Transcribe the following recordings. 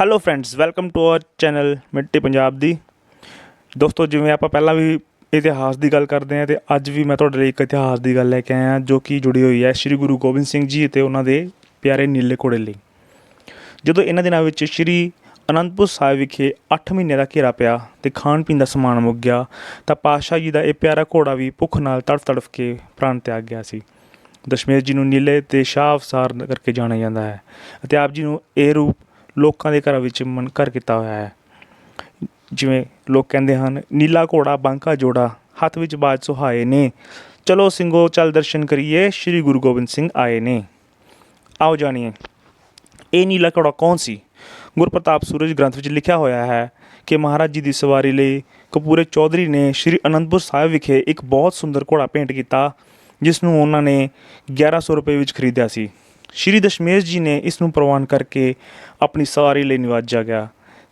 Hello friends welcome to our channel Mitti Punjab Di ਦੋਸਤੋ, ਜਿਵੇਂ ਆਪਾਂ ਪਹਿਲਾਂ ਵੀ ਇਤਿਹਾਸ ਦੀ ਗੱਲ ਕਰਦੇ ਹਾਂ ਤੇ ਅੱਜ ਵੀ ਮੈਂ ਤੁਹਾਡੇ ਲਈ ਇੱਕ ਇਤਿਹਾਸ ਦੀ ਗੱਲ ਲੈ ਕੇ ਆਇਆ, ਜੋ ਕਿ ਜੁੜੀ ਹੋਈ ਹੈ ਸ੍ਰੀ ਗੁਰੂ ਗੋਬਿੰਦ ਸਿੰਘ ਜੀ ਅਤੇ ਉਹਨਾਂ ਦੇ ਪਿਆਰੇ ਨੀਲੇ ਘੋੜੇ ਲਈ। ਜਦੋਂ ਇਹਨਾਂ ਦਿਨਾਂ ਵਿੱਚ ਸ੍ਰੀ ਅਨੰਦਪੁਰ ਸਾਹਿਬ ਵਿਖੇ 8 ਮਹੀਨੇ ਦਾ ਘੇਰਾ ਪਿਆ ਤੇ ਖਾਣ ਪੀਣ ਦਾ ਸਮਾਨ ਮੁੱਕ ਗਿਆ, ਤਾਂ ਪਾਤਸ਼ਾਹ ਜੀ ਦਾ ਇਹ ਪਿਆਰਾ ਘੋੜਾ ਵੀ ਭੁੱਖ ਨਾਲ ਤੜਫ ਤੜਫ ਕੇ ਪ੍ਰਾਣ ਤਿਆਗ ਗਿਆ ਸੀ। ਦਸ਼ਮੇਸ਼ ਜੀ ਨੂੰ ਨੀਲੇ ਤੇ ਸ਼ਾਹ ਅਵਸਾਰ ਕਰਕੇ ਜਾਣਿਆ ਜਾਂਦਾ ਹੈ ਅਤੇ ਆਪ ਜੀ ਨੂੰ ਇਹ ਰੂਪ ਲੋਕਾਂ ਦੇ ਘਰਾਂ ਵਿੱਚ ਮਨ, ਘਰ ਕੀਤਾ ਹੋਇਆ ਹੈ। ਜਿਵੇਂ ਲੋਕ ਕਹਿੰਦੇ ਹਨ, ਨੀਲਾ ਘੋੜਾ, ਬਾਂਕਾ ਜੋੜਾ, ਹੱਥ ਵਿੱਚ ਬਾਜ ਸੁਹਾਏ ਨੇ। ਚਲੋ ਸਿੰਘੋ, ਚੱਲ ਦਰਸ਼ਨ ਕਰੀਏ। ਸ੍ਰੀ ਗੁਰੂ ਗੋਬਿੰਦ ਸਿੰਘ ਆਏ ਨੇ। ਆਓ ਜਾਣੀਏ, ਇਹ ਨੀਲਾ ਘੋੜਾ ਕੌਣ ਸੀ? ਗੁਰਪ੍ਰਤਾਪ ਸੂਰਜ ਗ੍ਰੰਥ ਵਿੱਚ ਲਿਖਿਆ ਹੋਇਆ ਹੈ ਕਿ ਮਹਾਰਾਜ ਜੀ ਦੀ ਸਵਾਰੀ ਲਈ ਕਪੂਰੇ ਚੌਧਰੀ ਨੇ ਸ੍ਰੀ ਅਨੰਦਪੁਰ ਸਾਹਿਬ ਵਿਖੇ ਇੱਕ ਬਹੁਤ ਸੁੰਦਰ ਘੋੜਾ ਭੇਂਟ ਕੀਤਾ, ਜਿਸ ਨੂੰ ਉਹਨਾਂ ਨੇ 1100 ਰੁਪਏ ਵਿੱਚ ਖਰੀਦਿਆ ਸੀ। ਸ੍ਰੀ ਦਸ਼ਮੇਸ਼ ਜੀ ਨੇ ਇਸ ਨੂੰ ਪ੍ਰਵਾਨ ਕਰਕੇ ਆਪਣੀ ਸਵਾਰੀ ਲਈ ਨਿਵਾਜਿਆ ਗਿਆ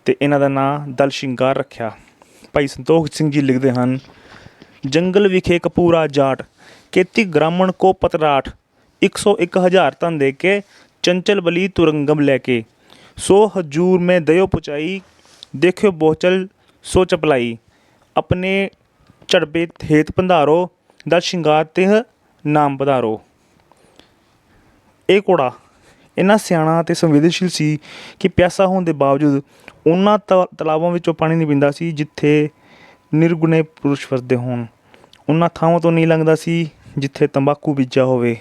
ਤੇ ਇਹਨਾਂ ਦਾ ਨਾਂ ਦਲ ਸ਼ਿੰਗਾਰ ਰੱਖਿਆ। ਭਾਈ ਸੰਤੋਖ ਸਿੰਘ ਜੀ ਲਿਖਦੇ ਹਨ, ਜੰਗਲ ਵਿਖੇ ਕਪੂਰਾ ਜਾਟ ਕੇਤੀ ਗ੍ਰਾਮਣ ਕੋ ਪਤਰਾਠ 101 ਹਜ਼ਾਰ ਤਨ ਦੇ ਕੇ ਚੰਚਲ ਬਲੀ ਤੁਰੰਗਮ ਲੈ ਕੇ, ਸੋ ਹਜੂਰ ਮੈਂ ਦਇਓ ਪੁਚਾਈ, ਦੇਖਿਓ ਬੋਚਲ ਸੋ ਚਪਲਾਈ, ਆਪਣੇ ਝੜਬੇ ਹੇਤ ਭੰਡਾਰੋ, ਦਲ ਸ਼ਿੰਗਾਰ ਤੇ ਨਾਮ ਵਧਾਰੋ ਇਹ ਘੋੜਾ ਇੰਨਾ ਸਿਆਣਾ ਅਤੇ ਸੰਵੇਦਨਸ਼ੀਲ ਸੀ ਕਿ ਪਿਆਸਾ ਹੋਣ ਦੇ ਬਾਵਜੂਦ ਉਹਨਾਂ ਤ- ਤਲਾਬਾਂ ਵਿੱਚੋਂ ਪਾਣੀ ਨਹੀਂ ਪੀਂਦਾ ਸੀ ਜਿੱਥੇ ਨਿਰਗੁਣੇ ਪੁਰਸ਼ ਵਸਦੇ ਹੋਣ। ਉਹਨਾਂ ਥਾਵਾਂ ਤੋਂ ਨਹੀਂ ਲੰਘਦਾ ਸੀ ਜਿੱਥੇ ਤੰਬਾਕੂ ਬੀਜਿਆ ਹੋਵੇ।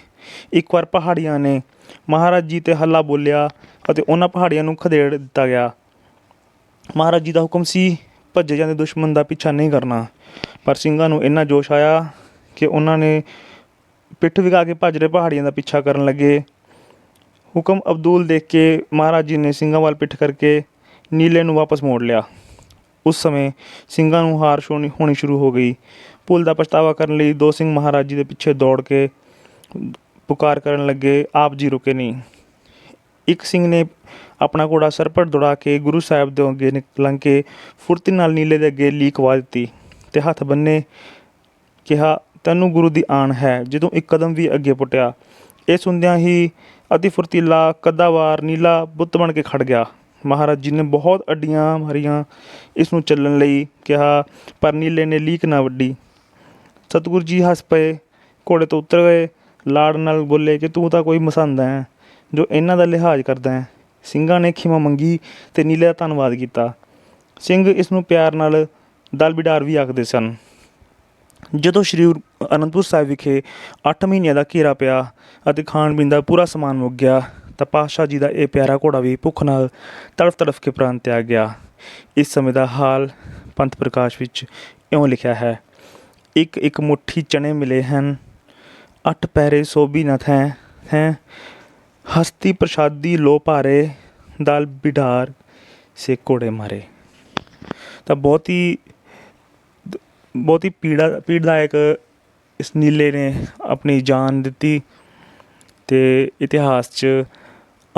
ਇੱਕ ਵਾਰ ਪਹਾੜੀਆਂ ਨੇ ਮਹਾਰਾਜ ਜੀ ਤੇ ਹੱਲਾ ਬੋਲਿਆ ਅਤੇ ਉਹਨਾਂ ਪਹਾੜੀਆਂ ਨੂੰ ਖਦੇੜ ਦਿੱਤਾ ਗਿਆ। ਮਹਾਰਾਜ ਜੀ ਦਾ ਹੁਕਮ ਸੀ, ਭੱਜੇ ਜਾਂਦੇ ਦੁਸ਼ਮਣ ਦਾ ਪਿੱਛਾ ਨਹੀਂ ਕਰਨਾ। ਪਰ ਸਿੰਘਾਂ ਨੂੰ ਇੰਨਾ ਜੋਸ਼ ਆਇਆ ਕਿ ਉਹਨਾਂ ਨੇ ਪਿੱਠ ਵਿਗਾ ਕੇ ਭੱਜ ਰਹੇ ਪਹਾੜੀਆਂ ਦਾ ਪਿੱਛਾ ਕਰਨ ਲੱਗੇ। ਹੁਕਮ ਅਬਦੁਲ ਦੇਖ ਕੇ ਮਹਾਰਾਜ ਜੀ ਨੇ ਸਿੰਘਾਂ ਵੱਲ ਪਿੱਠ ਕਰਕੇ ਨੀਲੇ ਨੂੰ ਵਾਪਸ ਮੋੜ ਲਿਆ। ਉਸ ਸਮੇਂ ਸਿੰਘਾਂ ਨੂੰ ਹਾਰ ਹੋਣੀ ਹੋਣੀ ਸ਼ੁਰੂ ਹੋ ਗਈ। ਭੁੱਲ ਦਾ ਪਛਤਾਵਾ ਕਰਨ ਲਈ ਦੋ ਸਿੰਘ ਮਹਾਰਾਜ ਜੀ ਦੇ ਪਿੱਛੇ ਦੌੜ ਕੇ ਪੁਕਾਰ ਕਰਨ ਲੱਗੇ, ਆਪ ਜੀ ਰੁਕੇ ਨਹੀਂ ਇੱਕ ਸਿੰਘ ਨੇ ਆਪਣਾ ਘੋੜਾ ਸਰਪਟ ਦੌੜਾ ਕੇ ਗੁਰੂ ਸਾਹਿਬ ਦੇ ਅੱਗੇ ਨਿਕ- ਲੰਘ ਕੇ ਫੁਰਤੀ ਨਾਲ ਨੀਲੇ ਦੇ ਅੱਗੇ ਲੀਕ ਵਾ ਦਿੱਤੀ ਤੇ ਹੱਥ ਬੰਨੇ ਕਿਹਾ, ਤੈਨੂੰ ਗੁਰੂ ਦੀ ਆਣ ਹੈ। ਜਦੋਂ ਇੱਕ ਕਦਮ ਵੀ ਅੱਗੇ ਪੁੱਟਿਆ ਇਹ ਸੁਣਦਿਆਂ ਹੀ ਅਤੀ ਫੁਰਤੀਲਾ ਕੱਦਾਵਾਰ ਨੀਲਾ ਬੁੱਤ ਬਣ ਕੇ ਖੜ ਗਿਆ। ਮਹਾਰਾਜ ਜੀ ਨੇ ਬਹੁਤ ਅੱਡੀਆਂ ਮਾਰੀਆਂ ਇਸ ਨੂੰ ਚੱਲਣ ਲਈ, ਕਿਹਾ, ਪਰ ਨੀਲੇ ਨੇ ਲੀਕ ਨਾ ਵੱਡੀ ਸਤਿਗੁਰੂ ਜੀ ਹੱਸ ਪਏ, ਘੋੜੇ ਤੋਂ ਉਤਰ ਗਏ। ਲਾੜ ਨਾਲ ਬੋਲੇ ਕਿ ਤੂੰ ਤਾਂ ਕੋਈ ਮਸੰਦ ਹੈ, ਜੋ ਇਹਨਾਂ ਦਾ ਲਿਹਾਜ਼ ਕਰਦਾ ਹੈ। ਸਿੰਘਾਂ ਨੇ ਖਿਮਾ ਮੰਗੀ ਤੇ ਨੀਲੇ ਦਾ ਧੰਨਵਾਦ ਕੀਤਾ। ਸਿੰਘ ਇਸ ਨੂੰ ਪਿਆਰ ਨਾਲ ਦਲ ਬਿਡਾਰ ਵੀ ਆਖਦੇ ਸਨ। ਜਦੋਂ ਸ਼੍ਰੀ ਅਨੰਦਪੁਰ ਸਾਹਿਬ ਵਿਖੇ 8 ਮਹੀਨਿਆਂ ਦਾ ਘੇਰਾ ਪਿਆ ਅਤੇ ਖਾਣ ਪੀਣ ਦਾ ਪੂਰਾ ਸਮਾਨ ਮੁੱਕ ਗਿਆ, ਤਾਂ ਪਾਤਸ਼ਾਹ ਜੀ ਦਾ ਇਹ ਪਿਆਰਾ ਘੋੜਾ ਵੀ ਭੁੱਖ ਨਾਲ ਤੜਫ ਤੜਫ ਕੇ ਪ੍ਰਾਣ ਤਿਆਗ ਗਿਆ। ਇਸ ਸਮੇਂ ਦਾ ਹਾਲ ਪੰਥ ਪ੍ਰਕਾਸ਼ ਵਿੱਚ ਇਉਂ ਲਿਖਿਆ ਹੈ, ਇੱਕ ਇੱਕ ਮੁੱਠੀ ਚਣੇ ਮਿਲੇ ਹਨ, ਅੱਠ ਪੈਰੇ ਸੋਭੀ ਨਥ ਹੈ ਹੈ, ਹਸਤੀ ਪ੍ਰਸ਼ਾਦੀ ਲੋ ਭਾਰੇ, ਦਲ ਬਿਢਾਰ ਸੇ ਘੋੜੇ ਮਾਰੇ। ਤਾਂ ਬਹੁਤ ਹੀ ਬਹੁਤ ਹੀ ਪੀੜਾ, ਪੀੜਦਾਇਕ ਇਸ ਨੀਲੇ ਨੇ ਆਪਣੀ ਜਾਨ ਦਿੱਤੀ ਤੇ ਇਤਿਹਾਸ 'ਚ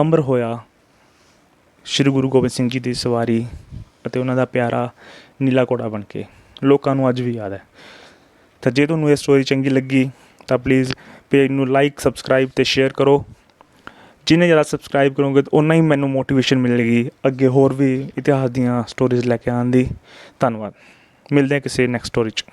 ਅਮਰ ਹੋਇਆ। ਸ੍ਰੀ ਗੁਰੂ ਗੋਬਿੰਦ ਸਿੰਘ ਜੀ ਦੀ ਸਵਾਰੀ ਅਤੇ ਉਹਨਾਂ ਦਾ ਪਿਆਰਾ ਨੀਲਾ ਘੋੜਾ ਬਣ ਕੇ। ਲੋਕਾਂ ਨੂੰ ਅੱਜ ਵੀ ਯਾਦ ਹੈ। ਤਾਂ ਜੇ ਤੁਹਾਨੂੰ ਇਹ ਸਟੋਰੀ ਚੰਗੀ ਲੱਗੀ, ਤਾਂ ਪਲੀਜ਼ ਪੇਜ ਨੂੰ ਲਾਈਕ ਸਬਸਕ੍ਰਾਈਬ ਤੇ ਸ਼ੇਅਰ ਕਰੋ। ਜਿੰਨੇ ਜ਼ਿਆਦਾ ਸਬਸਕ੍ਰਾਈਬ ਕਰੋਗੇ ਉਨਾ ਹੀ ਮੈਨੂੰ ਮੋਟੀਵੇਸ਼ਨ ਮਿਲੇਗੀ ਅੱਗੇ ਹੋਰ ਵੀ ਇਤਿਹਾਸ ਦੀਆਂ ਸਟੋਰੀਜ਼ ਲੈ ਕੇ ਆਉਣ ਦੀ। ਧੰਨਵਾਦ। ਮਿਲਦੇ ਹਾਂ ਕਿਸੇ ਨੈਕਸਟ ਸਟੋਰੀ 'ਚ।